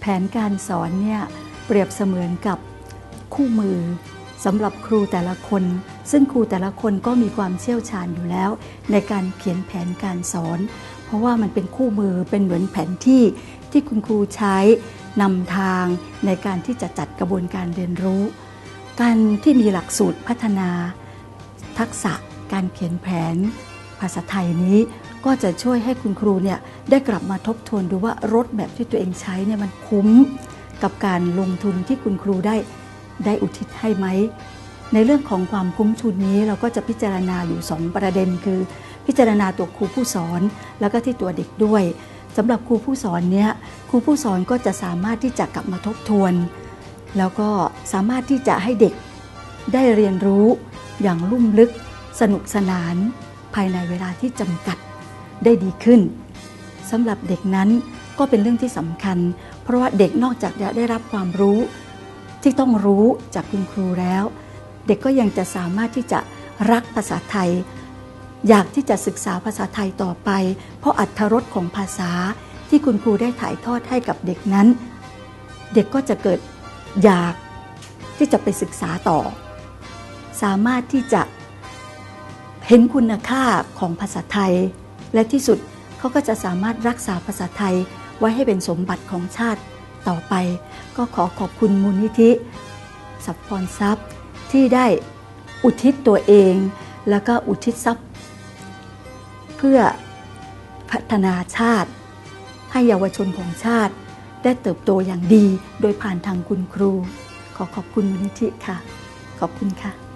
แผนการสอนเนี่ยเปรียบเสมือนกับคู่มือสำหรับครูแต่ละคน ซึ่งครูแต่ละคนก็มีความเชี่ยวชาญอยู่แล้ว ในการเขียนแผนการสอน เพราะว่ามันเป็นคู่มือเป็นเหมือนแผนที่ที่คุณครูใช้นำทางในการที่จะจัดกระบวนการเรียนรู้ การที่มีหลักสูตรพัฒนา ทักษะการเขียนแผน ภาษาไทยนี้ ก็จะช่วยให้คุณครูเนี่ยได้กลับมาทบทวนดูว่ารถแบบที่ตัวเองใช้เนี่ยมันคุ้มกับการลงทุนที่คุณครูได้ได้อุทิศให้ไหม ในเรื่องของความคุ้มทุนนี้เราก็จะพิจารณาอยู่ 2 ประเด็นคือ พิจารณาตัวครูผู้สอน แล้วก็ที่ตัวเด็กด้วยสำหรับครูผู้สอนเนี้ยครูผู้สอนก็จะสามารถที่จะกลับมาทบทวน แล้วก็สามารถที่จะให้เด็กได้เรียนรู้อย่างลุ่มลึกสนุกสนาน ภายในเวลาที่จำกัด ได้ดีขึ้นสำหรับเด็กนั้นก็เป็นเรื่องที่สำคัญ เพราะว่าเด็กนอกจากจะได้รับความรู้ ที่ต้องรู้จากคุณครูแล้ว เด็กก็ยังจะสามารถที่จะรักภาษาไทย อยากที่จะศึกษาภาษาไทยต่อไป เพราะอัธรสของภาษาที่คุณครูได้ถ่ายทอดให้กับเด็กนั้น เด็กก็จะเกิดอยากที่จะไปศึกษาต่อ สามารถที่จะเห็นคุณค่าของภาษาไทย และที่สุดเขาก็จะสามารถรักษาภาษาไทยไว้ให้เป็นสมบัติของชาติต่อไป ก็ขอขอบคุณมูลนิธิสัพพรทรัพย์ที่ได้อุทิศตัวเอง แล้วก็อุทิศทรัพย์ เพื่อพัฒนาชาติ ให้เยาวชนของชาติ ได้เติบโตอย่างดีโดยผ่านทางคุณครู ขอขอบคุณมูลนิธิค่ะ ขอบคุณค่ะ